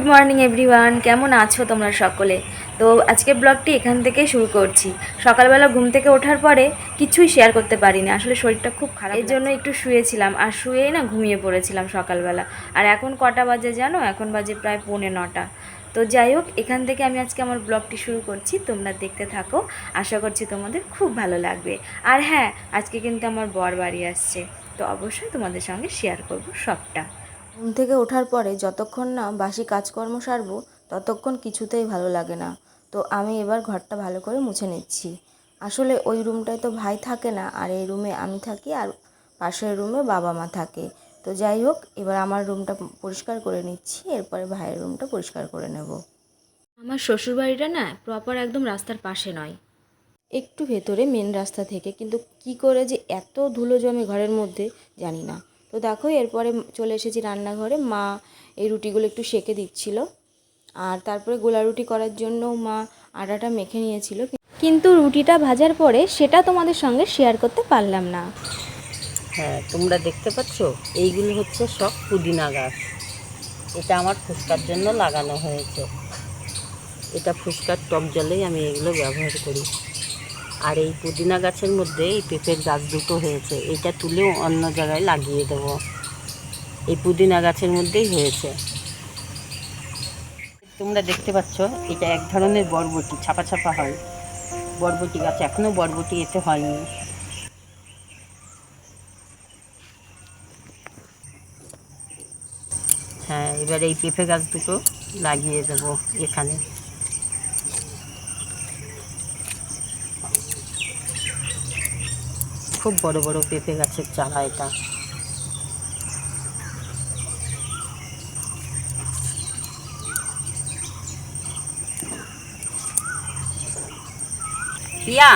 Good morning everyone কেমন আছো তোমরা সকলে? তো আজকে ব্লগটি এখান থেকেই শুরু করছি। সকালবেলা ঘুম থেকে ওঠার পরে কিছুই শেয়ার করতে পারিনি। আসলে শরীরটা খুব খারাপ এর জন্য একটু শুয়েছিলাম আর শুয়েই না ঘুমিয়ে পড়েছিলাম সকালবেলা। আর এখন কটা বাজে জানো? এখন বাজে প্রায় পৌনে নটা। তো যাই হোক, এখান থেকে আমি আজকে আমার ব্লগটি শুরু করছি। তোমরা দেখতে থাকো। আশা করছি তোমাদের খুব ভালো লাগবে। আর হ্যাঁ আজকে কিন্তু আমার বর বাড়ি আসছে। তো অবশ্যই তোমাদের সঙ্গে শেয়ার করব সবটা। ঘুম থেকে ওঠার পরে যতক্ষণ না বাসি কাজকর্ম সারবো, ততক্ষণ কিছুতেই ভালো লাগে না। তো আমি এবার ঘরটা ভালো করে মুছে নিচ্ছি। আসলে ওই রুমটায় তো ভাই থাকে না, আর এই রুমে আমি থাকি আর পাশের রুমে বাবা মা থাকে। তো যাই হোক, এবার আমার রুমটা পরিষ্কার করে নিচ্ছি, এরপরে ভাইয়ের রুমটা পরিষ্কার করে নেব। আমার শ্বশুরবাড়িটা না প্রপার একদম রাস্তার পাশে নয়। একটু ভেতরে মেন রাস্তা থেকে, কিন্তু কি করে যে এত ধুলো জমে ঘরের মধ্যে জানি না। তো দেখো, এরপরে চলে এসেছি রান্নাঘরে। মা এই রুটিগুলো একটু সেকে দিচ্ছিল। আর তারপরে গোলা রুটি করার জন্য মা আটাটা মেখে নিয়েছিল। কিন্তু রুটিটা ভাজার পরে সেটা তোমাদের সঙ্গে শেয়ার করতে পারলাম না। হ্যাঁ তোমরা দেখতে পাচ্ছ? এইগুলো হচ্ছে সব পুদিনা গাছ। এটা আমার ফুচকার জন্য লাগানো হয়েছে। এটা ফুচকার টক জলেই আমি এগুলো ব্যবহার করি। আর এই পুদিনা গাছের মধ্যে এই পেঁপের গাছ দুটো হয়েছে। এটা তুলেও অন্য জায়গায় লাগিয়ে দেব। এই পুদিনা গাছের মধ্যেই হয়েছে। তোমরা দেখতে পাচ্ছ, এটা এক ধরনের বরবটি, ছাপা ছাপা হয়। বরবটি গাছ এখনও বরবটি এতে হয়নি। হ্যাঁ এবার এই পেঁপে গাছ দুটো লাগিয়ে দেবো এখানে। খুব বড় বড় পেঁপে গাছের চারা এটা। পিয়া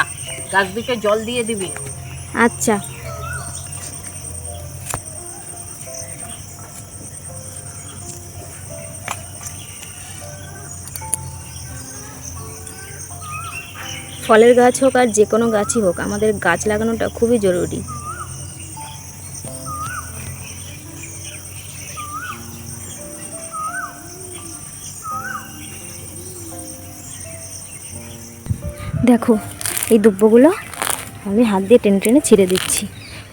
গাছ দুটো জল দিয়ে দিবি। আচ্ছা। ফলের গাছ হোক আর যে কোনো গাছই হোক, আমাদের গাছ লাগানোটা খুবই জরুরি। দেখো, এই দুব্বগুলো আমি হাত দিয়ে টেনে টেনে ছিঁড়ে দিচ্ছি।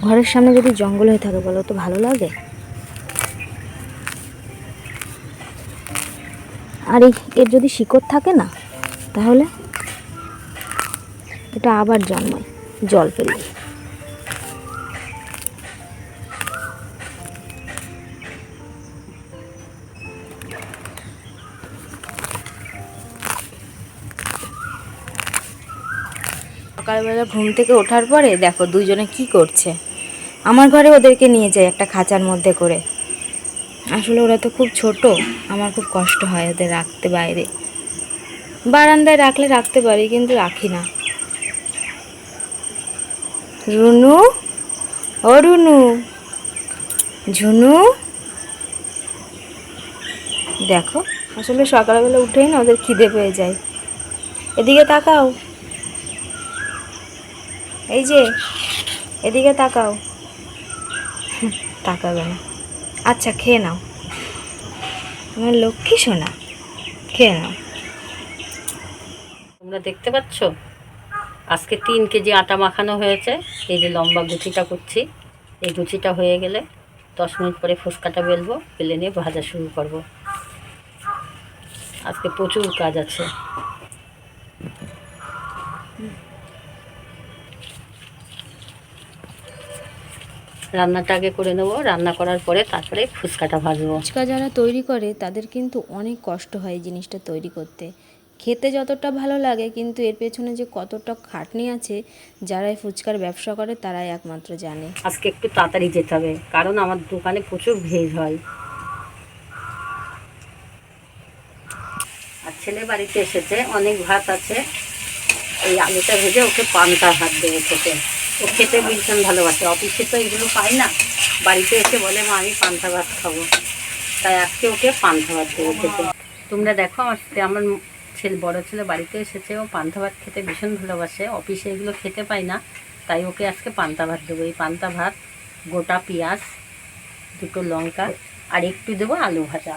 ঘরের সামনে যদি জঙ্গল হয়ে থাকে, বলো তো ভালো লাগে? আর এর যদি শিকড় থাকে না, তাহলে? এটা আবার জন্মায়, জল পেলে সকালবেলা ঘুম থেকে ওঠার পরে দেখো দুইজনে কি করছে। আমার ঘরে ওদেরকে নিয়ে যায় একটা খাঁচার মধ্যে করে। আসলে ওরা তো খুব ছোট, আমার খুব কষ্ট হয় ওদের রাখতে বাইরে। বারান্দায় রাখলে রাখতে পারি, কিন্তু রাখি না। রুনু, ও রুনু। ঝুনু। দেখো, আসলে সকালবেলা উঠেই না ওদের খিদে পেয়ে যায়। এদিকে তাকাও। এই যে, এদিকে তাকাও। তাকাবে না। আচ্ছা খেয়ে নাও। আমার লক্ষ্মী সোনা, খেয়ে নাও। তোমরা দেখতে পাচ্ছ? আজকে তিন কেজি আটা মাখানো হয়েছে। এই যে লম্বা গুচিটা করছি। এই গুচিটা হয়ে গেলে দশ মিনিট পরে ফুচকাটা বেলবো, বেলে নিয়ে ভাজা শুরু করব। আজকে প্রচুর কাজ আছে। রান্নাটা আগে করে নেব, রান্না করার পরে তারপরে ফুচকাটা ভাজবো। ফুচকা যারা তৈরি করে, তাদের কিন্তু অনেক কষ্ট হয় জিনিসটা তৈরি করতে। খেতে যতটা ভালো লাগে, কিন্তু এর পেছনে যে কতটা খাটনি আছে যারা এই ফুচকার ব্যবসা করে তারাই একমাত্র জানে। আজকে একটু তাড়াতাড়ি যেতে হবে, কারণ আমার দোকানে প্রচুর ভিড় হয়। আর ছেলে বাড়িতে এসেছে, অনেক ভাত আছে। এই আলুটা ভেজে ওকে পান্তা ভাত দেবো খেতে। ও খেতে ভীষণ ভালোবাসে। অফিসে তো এগুলো পাই না। বাড়িতে এসে বলে, মা, আমি পান্তা ভাত খাব। তাই আজকে ওকে পান্তা ভাত দেবো খেতে। তোমরা দেখো আমার আমার ছেলে বড় ছেলে বাড়িতে এসেছে ও পান্তা ভাত খেতে ভীষণ ভালোবাসে। অফিসে এগুলো খেতে পায় না তাই ওকে আজকে পান্তা ভাত দেবো। এই পান্তা ভাত গোটা পেঁয়াজ দুটো লঙ্কা আর একটু দেবো আলু ভাজা।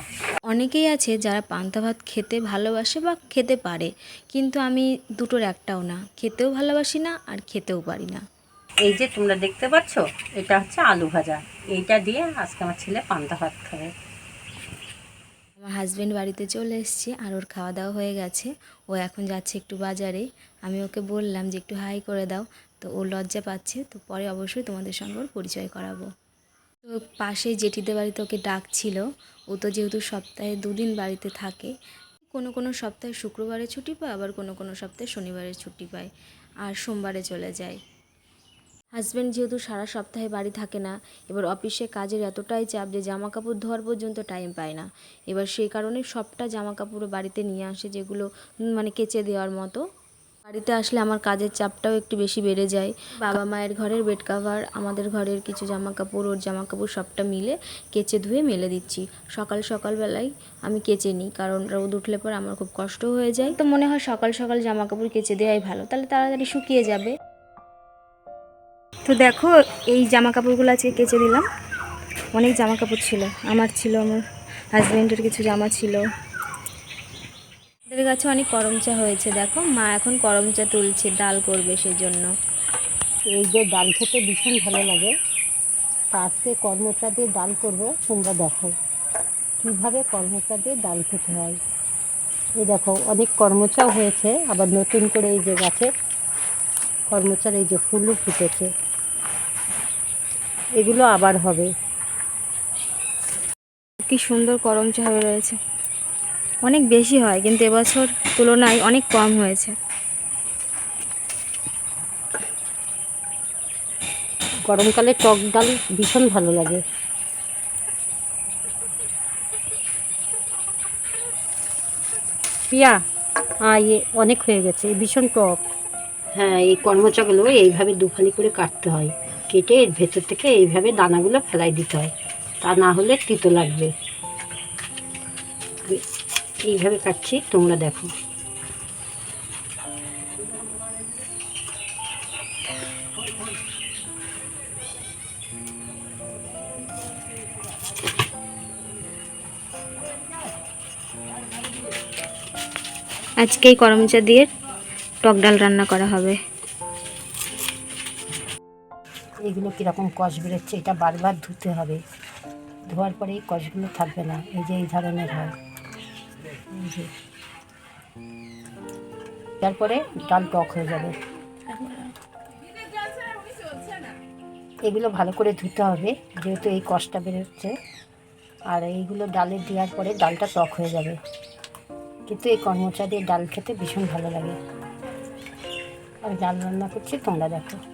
অনেকেই আছে যারা পান্তা ভাত খেতে ভালোবাসে বা খেতে পারে কিন্তু আমি দুটোর একটাও না। খেতেও ভালোবাসি না আর খেতেও পারি না। এই যে তোমরা দেখতে পাচ্ছ এটা হচ্ছে আলু ভাজা। এইটা দিয়ে আজকে আমার ছেলে পান্তা ভাত খাবে। আমার হাজব্যান্ড বাড়িতে চলে এসেছে আর ওর খাওয়া দাওয়া হয়ে গেছে। ও এখন যাচ্ছে একটু বাজারে। আমি ওকে বললাম যে, একটু হাই করে দাও। তো ও লজ্জা পাচ্ছে। তো পরে অবশ্যই তোমাদের সঙ্গে ওর পরিচয় করাবো। তো পাশেই জেঠিদের বাড়িতে ওকে ডাকছিল। ও তো যেহেতু সপ্তাহে দুদিন বাড়িতে থাকে, কোনো কোনো সপ্তাহে শুক্রবারে ছুটি পায়, আবার কোনো কোনো সপ্তাহে শনিবারে ছুটি পায়, আর সোমবারে চলে যায়। হাজব্যান্ড যেহেতু সারা সপ্তাহে বাড়ি থাকে না, এবার অফিসে কাজের এতটাই চাপ যে জামা কাপড় ধোয়ার পর্যন্ত টাইম পায় না। এবার সেই কারণে সবটা জামা কাপড় বাড়িতে নিয়ে আসে যেগুলো মানে কেচে দেওয়ার মতো। বাড়িতে আসলে আমার কাজের চাপটাও একটু বেশি বেড়ে যায়। বাবা মায়ের ঘরের বেড কাভার আমাদের ঘরের কিছু জামা কাপড় ওর জামা কাপড় সবটা মিলে কেচে ধুয়ে মেলে দিচ্ছি। সকাল সকালবেলায় আমি কেচে নিই, কারণ রোদ উঠলে পর আমার খুব কষ্ট হয়ে যায়। তো মনে হয় সকাল সকাল জামা কাপড় কেচে দেওয়াই ভালো, তাহলে তাড়াতাড়ি শুকিয়ে যাবে। তো দেখো, এই জামা কাপড়গুলো আজকে কেচে দিলাম। অনেক জামা কাপড় ছিল, আমার ছিল, আমার হাজব্যান্ডের কিছু জামা ছিল। আমাদের কাছে অনেক করমচা হয়েছে, দেখো। মা এখন করমচা তুলছে, ডাল করবে সেই জন্য এই যে ডাল খেতে ভীষণ ভালো লাগে। আজকে কর্মচা দিয়ে ডাল করব, তোমরা দেখো কীভাবে কর্মচা দিয়ে ডাল খেতে হয়। এই দেখো, অনেক কর্মচাও হয়েছে, আবার নতুন করে এই যে গাছে কর্মচার এই যে ফুলও ফুটেছে। এগুলো আবার হবে। কি সুন্দর করমচা হয়ে রয়েছে। অনেক বেশি হয় কিন্তু এবছর তুলনায় অনেক কম হয়েছে। গরমকালে টক ডাল ভীষণ ভালো লাগে। পিয়া হ্যাঁ ইয়ে অনেক হয়ে গেছে ভীষণ টক। হ্যাঁ এই কর্মচাগুলো এইভাবে দুফালি করে কাটতে হয়। কেটে এর ভেতর থেকে এইভাবে দানাগুলো ফেলাই দিতে হয়। তা না হলে তিতো লাগবে। এইভাবে কাটছি, তোমরা দেখো। আজকে এই করমচা দিয়ে টক ডাল রান্না করা হবে। এগুলো কীরকম কষ বেরোচ্ছে এটা বারবার ধুতে হবে। ধোয়ার পরে এই কষগুলো থাকবে না, এই যে এই ধরনের হয়। যে। তারপরে ডাল টক হয়ে যাবে। এগুলো ভালো করে ধুতে হবে, যেহেতু এই কষটা বেরোচ্ছে। আর এইগুলো ডালে দেওয়ার পরে ডালটা টক হয়ে যাবে। কিন্তু এই কর্মচা দিয়ে ডাল খেতে ভীষণ ভালো লাগে। আর ডাল রান্না করছি, তোমরা দেখো।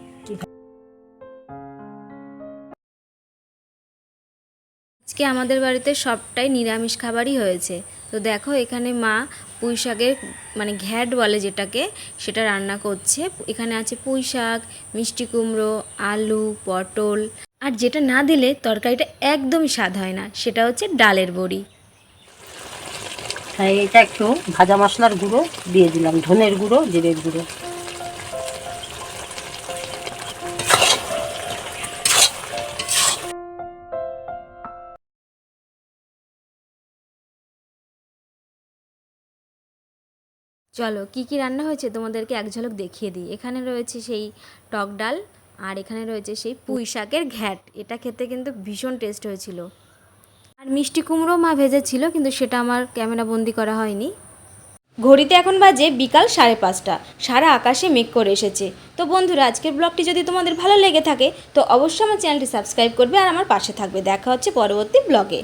আজকে আমাদের বাড়িতে সবটাই নিরামিষ খাবারই হয়েছে। তো দেখো এখানে মা পুঁই শাকের মানে ঘ্যাট বলে যেটাকে, সেটা রান্না করছে। এখানে আছে পুঁই শাক, মিষ্টি কুমড়ো, আলু, পটল। আর যেটা না দিলে তরকারিটা একদমই স্বাদ হয় না, সেটা হচ্ছে ডালের বড়ি। এটা একটু ভাজা মশলার গুঁড়ো দিয়ে দিলাম, ধনের গুঁড়ো, জিরের গুঁড়ো। চলো, কি কি রান্না হয়েছে তোমাদেরকে এক ঝলক দেখিয়ে দিই। এখানে রয়েছে সেই টক ডাল আর এখানে রয়েছে সেই পুঁই শাকের ঘ্যাট। এটা খেতে কিন্তু ভীষণ টেস্ট হয়েছিল। আর মিষ্টি কুমড়ো মা ভেজেছিল, কিন্তু সেটা আমার ক্যামেরা বন্দি করা হয়নি। ঘড়িতে এখন বাজে বিকাল সাড়ে পাঁচটা। সারা আকাশে মেঘ করে এসেছে। তো বন্ধুরা, আজকের ব্লগটি যদি তোমাদের ভালো লেগে থাকে, তো অবশ্যই আমার চ্যানেলটি সাবস্ক্রাইব করবে আর আমার পাশে থাকবে। দেখা হচ্ছে পরবর্তী ব্লগে